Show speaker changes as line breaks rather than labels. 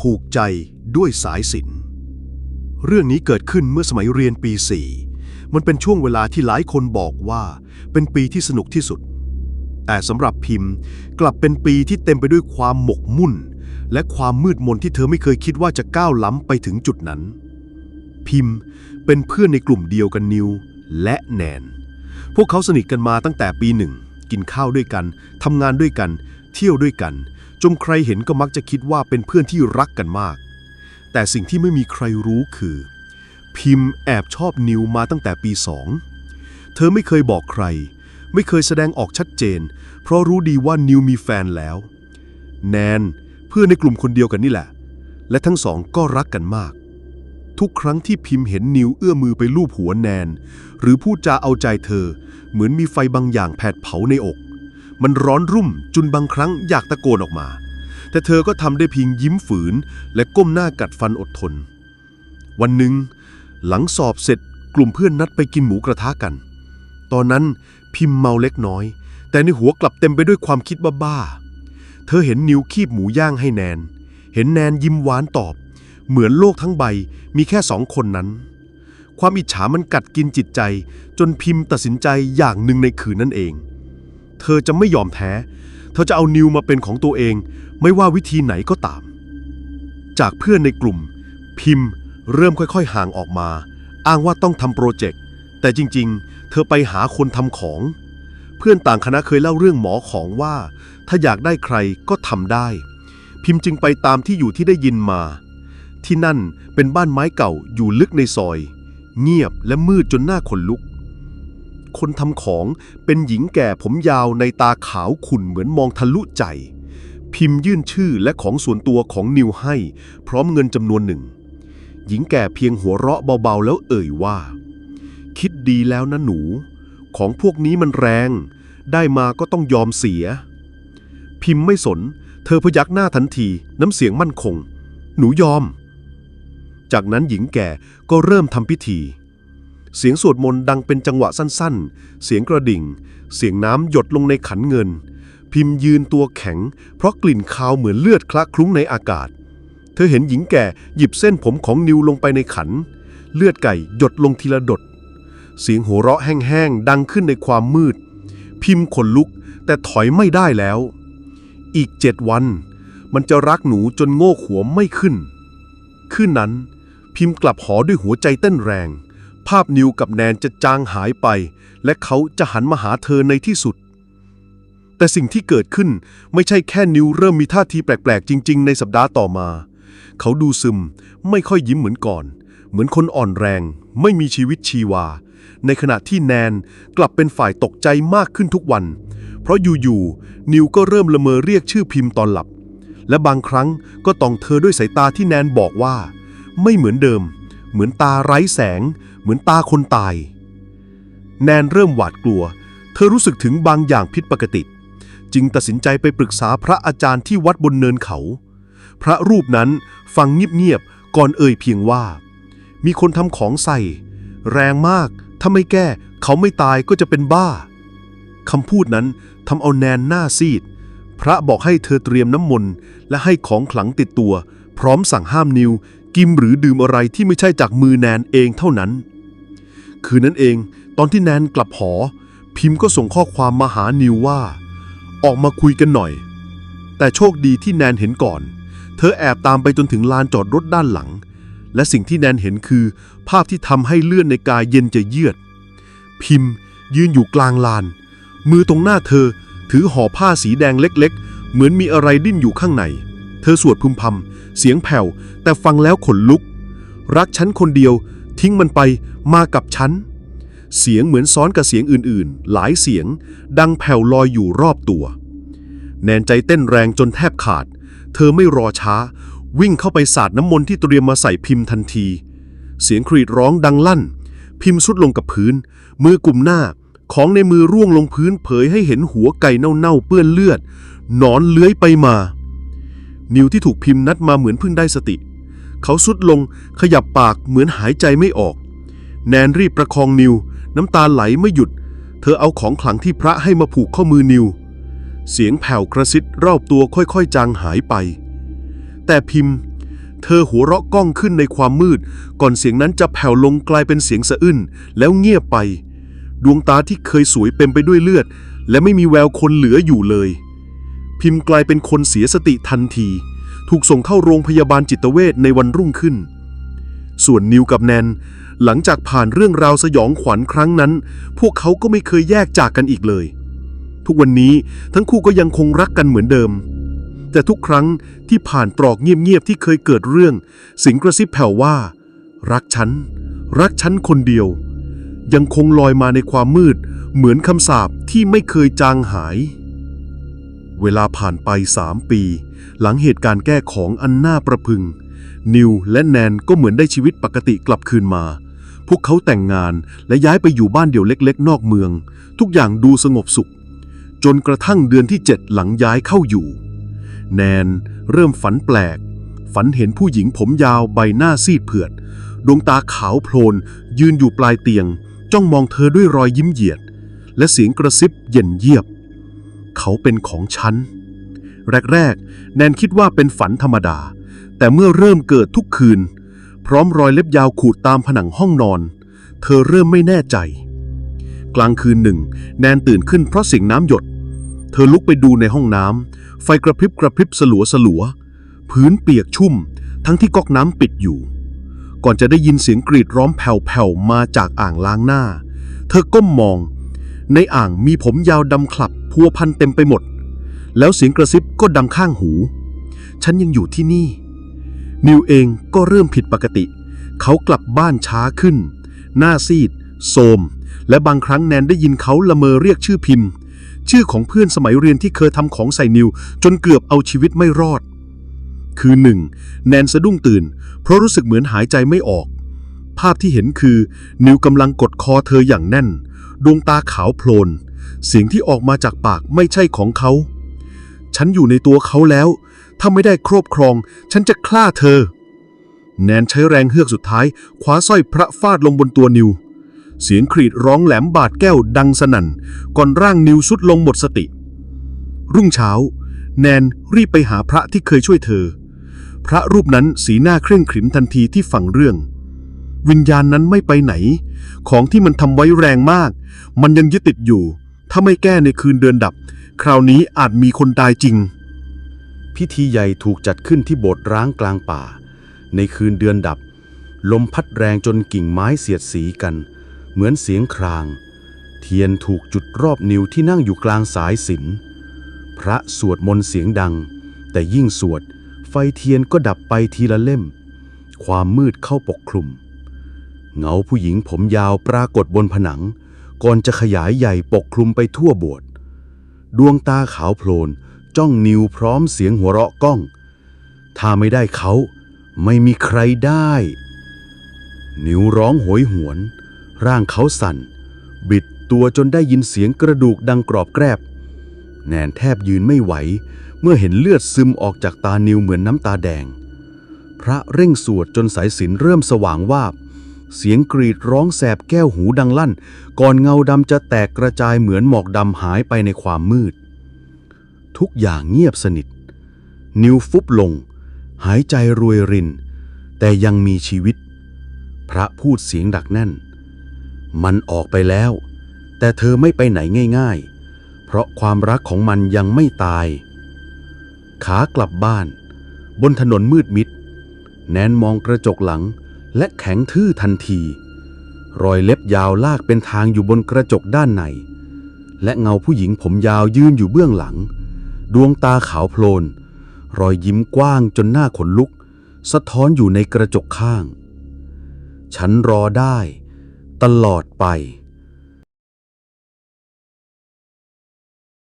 ผูกใจด้วยสายสิญจนเรื่องนี้เกิดขึ้นเมื่อสมัยเรียนปี 4 มันเป็นช่วงเวลาที่หลายคนบอกว่าเป็นปีที่สนุกที่สุด แต่สำหรับพิมพ์กลับเป็นปีที่เต็มไปด้วยความหมกมุ่น และความมืดมนที่เธอไม่เคยคิดว่าจะก้าวล้ำไปถึงจุดนั้น พิมพ์เป็นเพื่อนในกลุ่มเดียวกันนิวและแนน พวกเขาสนิทกันมาตั้งแต่ปีหนึ่ง กินข้าวด้วยกันทำงานด้วยกัน เที่ยวด้วยกัน จนใครเห็นก็มักจะคิดว่าเป็นเพื่อนที่รักกันมาก แต่สิ่งที่ไม่มีใครรู้คือ พิมพ์แอบชอบนิวมาตั้งแต่ปีสองเธอไม่เคยบอกใคร ไม่เคยแสดงออกชัดเจน เพราะรู้ดีว่านิวมีแฟนแล้ว แนนเพื่อนในกลุ่มคนเดียวกันนี่แหละ และทั้งสองก็รักกันมาก ทุกครั้งที่พิมพ์เห็นนิวเอื้อมือไปลูบหัวแนน หรือพูดจาเอาใจเธอ เหมือนมีไฟบางอย่างแผดเผาในอก มันร้อนรุ่มจนบางครั้งอยากตะโกนออกมา แต่เธอก็ทำได้เพียงยิ้มฝืน และก้มหน้ากัดฟันอดทน วันหนึ่ง หลังสอบเสร็จกลุ่มเพื่อนนัดไปกินหมูกระทะกัน ตอนนั้นพิมพ์เมาเล็กน้อย แต่ในหัวกลับเต็มไปด้วยความคิดบ้าๆเธอเห็นนิวคีบหมูย่างให้แนน เห็นแนนยิ้มหวานตอบ เหมือนโลกทั้งใบมีแค่สองคนนั้น ความอิจฉามันกัดกินจิตใจ จนพิมพ์ตัดสินใจอย่างหนึ่งในคืนนั่นเอง เธอจะไม่ยอมแพ้ เธอจะเอานิวมาเป็นของตัวเอง ไม่ว่าวิธีไหนก็ตาม จากเพื่อนในกลุ่ม พิมพ์ เริ่มค่อยๆ ห่างออกมา อ้างว่าต้องทำโปรเจกต์ แต่จริงๆ เธอไปหาคนทำของ เพื่อนต่างคณะเคยเล่าเรื่องหมอของว่า ถ้าอยากได้ใครก็ทำได้ พิมพ์จึงไปตามที่อยู่ที่ได้ยินมา ที่นั่นเป็นบ้านไม้เก่าอยู่ลึกในซอย เงียบและมืดจนหน้าขนลุก คนทำของ เป็นหญิงแก่ผมยาวในตาขาวขุ่นเหมือนมองทะลุใจ พิมพ์ยื่นชื่อและของส่วนตัวของนิวให้ พร้อมเงินจำนวนหนึ่ง หญิงแก่เพียงหัวเราะเบาๆแล้วเอ่ยว่า คิดดีแล้วนะหนู ของพวกนี้มันแรง ได้มาก็ต้องยอมเสีย พิมพ์ไม่สน เธอพยักหน้าทันทีน้ำเสียงมั่นคง หนูยอม จากนั้นหญิงแก่ก็เริ่มทำพิธี เสียงสวดมนต์ดังเป็นจังหวะสั้นๆ เสียงกระดิ่ง เสียงน้ำหยดลงในขันเงิน พิมพ์ยืนตัวแข็ง เพราะกลิ่นคาวเหมือนเลือดคละคลุ้งในอากาศ เธอเห็นหญิงแก่หยิบเส้นผมของนิวลงไปในขัน เลือดไก่หยดลงทีละดด เสียงหัวเราะแห้งๆ ดังขึ้นในความมืด พิมพ์ขนลุกแต่ถอยไม่ได้แล้ว อีกเจ็ดวัน มันจะรักหนูจนโง่หัวไม่ขึ้น คืนนั้น พิมพ์กลับหอด้วยหัวใจเต้นแรง ภาพนิวกับแนนจะจางหายไป และเขาจะหันมาหาเธอในที่สุด แต่สิ่งที่เกิดขึ้นไม่ใช่แค่นิวเริ่มมีท่าทีแปลกๆ จริง ๆ ในสัปดาห์ต่อมา เขาดูซึม ไม่ค่อยยิ้มเหมือนก่อน เหมือนคนอ่อนแรง ไม่มีชีวิตชีวา ในขณะที่แนนกลับเป็นฝ่ายตกใจมากขึ้นทุกวัน เพราะอยู่ๆนิวก็เริ่มละเมอเรียกชื่อพิมพ์ตอนหลับ และบางครั้งก็ต้องเธอด้วยสายตาที่แนนบอกว่า ไม่เหมือนเดิม เหมือนตาไร้แสง เหมือนตาคนตาย แนนเริ่มหวาดกลัว เธอรู้สึกถึงบางอย่างผิดปกติ จึงตัดสินใจไปปรึกษาพระอาจารย์ที่วัดบนเนินเขา พระรูปนั้นฟังเงียบๆก่อนเอ่ยเพียงว่า มีคนทำของใส่ แรงมาก ถ้าไม่แก้ เขาไม่ตายก็จะเป็นบ้าคำพูดนั้นทำเอาแนนหน้าซีด พระบอกให้เธอเตรียมน้ำมนต์และให้ของขลังติดตัว พร้อมสั่งห้ามนิว กินหรือดื่มอะไรที่ไม่ใช่จากมือแนนเองเท่านั้น คืนนั้นเอง ตอนที่แนนกลับหอ พิมพ์ก็ส่งข้อความมาหานิวว่า ออกมาคุยกันหน่อย แต่โชคดีที่แนนเห็นก่อน เธอแอบตามไปจนถึงลานจอดรถด้านหลัง และสิ่งที่แนนเห็นคือ ภาพที่ทำให้เลื่อนในกายเย็นจะเยือด พิมพ์ ยืนอยู่กลางลาน มือตรงหน้าเธอถือห่อผ้าสีแดงเล็ก ๆ เหมือนมีอะไรดิ้นอยู่ข้างใน เธอสวดพึมพำเสียงแผ่ว แต่ฟังแล้วขนลุก รักฉันคนเดียว ทิ้งมันไปมากับฉัน เสียงเหมือนซ้อนกับเสียงอื่นๆ หลายเสียง ดังแผ่วลอยอยู่รอบตัว แนนใจเต้นแรงจนแทบขาด เธอไม่รอช้า วิ่งเข้าไปสาดน้ำมนต์ที่เตรียมมาใส่พิมพ์ทันที เสียงกรีดร้องดังลั่น พิมพ์สุดลงกับพื้น มือกลุ่มหน้าของในมือร่วงลงพื้นเผยให้เห็นหัวไก่เน่าๆเปื้อนเลือด หนอนเลื้อยไปมา นิวที่ถูกพิมพ์นัดมาเหมือนเพิ่งได้สติ เขาสุดลงขยับปากเหมือนหายใจไม่ออก แนนรีบประคองนิว น้ำตาไหลไม่หยุด เธอเอาของขลังที่พระให้มาผูกข้อมือนิว เสียงแผ่วกระซิบรอบตัวค่อยๆ จางหายไป แต่พิมพ์ เธอหัวเราะก้องขึ้นในความมืด ก่อนเสียงนั้นจะแผ่วลงกลายเป็นเสียงสะอื้นแล้วเงียบไป ดวงตาที่เคยสวยเต็มไปด้วยเลือด และไม่มีแววคนเหลืออยู่เลย พิมพ์กลายเป็นคนเสียสติทันที ถูกส่งเข้าโรงพยาบาลจิตเวชในวันรุ่งขึ้น ส่วนนิวกับแนน หลังจากผ่านเรื่องราวสยองขวัญครั้งนั้น พวกเขาก็ไม่เคยแยกจากกันอีกเลย ทุกวันนี้ทั้งคู่ก็ยังคงรักกันเหมือนเดิม แต่ทุกครั้งที่ผ่านตรอกเงียบๆที่เคยเกิดเรื่อง สิงกระซิบแผ่วว่า รักฉัน รักฉันคนเดียว ยังคงลอยมาในความมืด เหมือนคำสาปที่ไม่เคยจางหาย เวลาผ่านไปสามปี หลังเหตุการณ์แก้ของอันน่าประพึง นิวและแนนก็เหมือนได้ชีวิตปกติกลับคืนมา พวกเขาแต่งงานและย้ายไปอยู่บ้านเดี่ยวเล็กๆ นอกเมือง ทุกอย่างดูสงบสุข จนกระทั่งเดือนที่เจ็ดหลังย้ายเข้าอยู่ แนนเริ่มฝันแปลก ฝันเห็นผู้หญิงผมยาวใบหน้าซีดเผือด ดวงตาขาวโพลน ยืนอยู่ปลายเตียง จ้องมองเธอด้วยรอยยิ้มเหยียด และเสียงกระซิบเย็นเยียบ เขาเป็นของฉัน แรกๆ แนนคิดว่าเป็นฝันธรรมดา แต่เมื่อเริ่มเกิดทุกคืน พร้อมรอยเล็บยาวขูดตามผนังห้องนอน เธอเริ่มไม่แน่ใจ กลางคืนหนึ่ง แนนตื่นขึ้นเพราะเสียงน้ำหยด เธอลุกไปดูในห้องน้ำไฟกระพริบกระพริบสลัวสลัวพื้นเปียกชุ่ม ทั้งที่ก๊อกน้ำปิดอยู่ ก่อนจะได้ยินเสียงกรีดร้องแผ่วๆมาจากอ่างล้างหน้า เธอก้มมอง ในอ่างมีผมยาวดำคลับพัวพันเต็มไปหมด แล้วเสียงกระซิบก็ดังข้างหู ฉันยังอยู่ที่นี่ นิวเองก็เริ่มผิดปกติ เขากลับบ้านช้าขึ้น หน้าซีด โทมและบางครั้งแนนได้ยินเขาละเมอเรียกชื่อพิมพ์ ชื่อของเพื่อนสมัยเรียนที่เคยทำของใส่นิว จนเกือบเอาชีวิตไม่รอด คือหนึ่งแนนสะดุ้งตื่น เพราะรู้สึกเหมือนหายใจไม่ออก ภาพที่เห็นคือ นิวกำลังกดคอเธออย่างแน่น ดวงตาขาวโพลน เสียงที่ออกมาจากปากไม่ใช่ของเขา ฉันอยู่ในตัวเขาแล้ว ถ้าไม่ได้ครอบครอง ฉันจะฆ่าเธอ แนนใช้แรงเฮือกสุดท้ายคว้าสร้อยพระฟาดลงบนตัวนิว เสียงครีดร้องแหลมบาดแก้วดังสนั่น ก่อนร่างนิวสุดลงหมดสติ รุ่งเช้า แนนรีบไปหาพระที่เคยช่วยเธอ พระรูปนั้นสีหน้าเคร่งขรึมทันทีที่ฟังเรื่อง วิญญาณนั้นไม่ไปไหน ของที่มันทำไว้แรงมาก มันยังยึดติดอยู่ ถ้าไม่แก้ในคืนเดือนดับ คราวนี้อาจมีคนตายจริง
พิธีใหญ่ถูกจัดขึ้นที่โบสถ์ร้างกลางป่า ในคืนเดือนดับ ลมพัดแรงจนกิ่งไม้เสียดสีกัน เหมือนเสียงคราง เทียนถูกจุดรอบนิ้วที่นั่งอยู่กลางสายสิญจนพระสวดมนต์เสียงดัง แต่ยิ่งสวด ไฟเทียนก็ดับไปทีละเล่ม ความมืดเข้าปกคลุม เงาผู้หญิงผมยาวปรากฏบนผนัง ก่อนจะขยายใหญ่ปกคลุมไปทั่วโบสถ์ดวงตาขาวโพลน จ้องนิวพร้อมเสียงหัวเราะก้อง ถ้าไม่ได้เขาไม่มีใครได้ นิวร้องโหยหวน ร่างเขาสั่น บิดตัวจนได้ยินเสียงกระดูกดังกรอบแกรบ แนนแทบยืนไม่ไหว เมื่อเห็นเลือดซึมออกจากตานิวเหมือนน้ำตาแดง พระเร่งสวดจนสายสินเริ่มสว่างวาบ เสียงกรีดร้องแสบแก้วหูดังลั่น ก่อนเงาดำจะแตกกระจายเหมือนหมอกดำหายไปในความมืด ทุกอย่างเงียบสนิท นิวฟุบลง หายใจรวยริน แต่ยังมีชีวิต พระพูดเสียงดักแน่น มันออกไปแล้ว แต่เธอไม่ไปไหนง่าย ๆ เพราะความรักของมันยังไม่ตาย ขากลับบ้าน บนถนนมืดมิด แนนมองกระจกหลัง และแข็งทื่อทันที รอยเล็บยาวลากเป็นทางอยู่บนกระจกด้านใน และเงาผู้หญิงผมยาวยืนอยู่เบื้องหลัง ดวงตาขาวโพลน รอยยิ้มกว้างจนหน้าขนลุก สะท้อนอยู่ในกระจกข้าง ฉันรอได้ ตลอดไป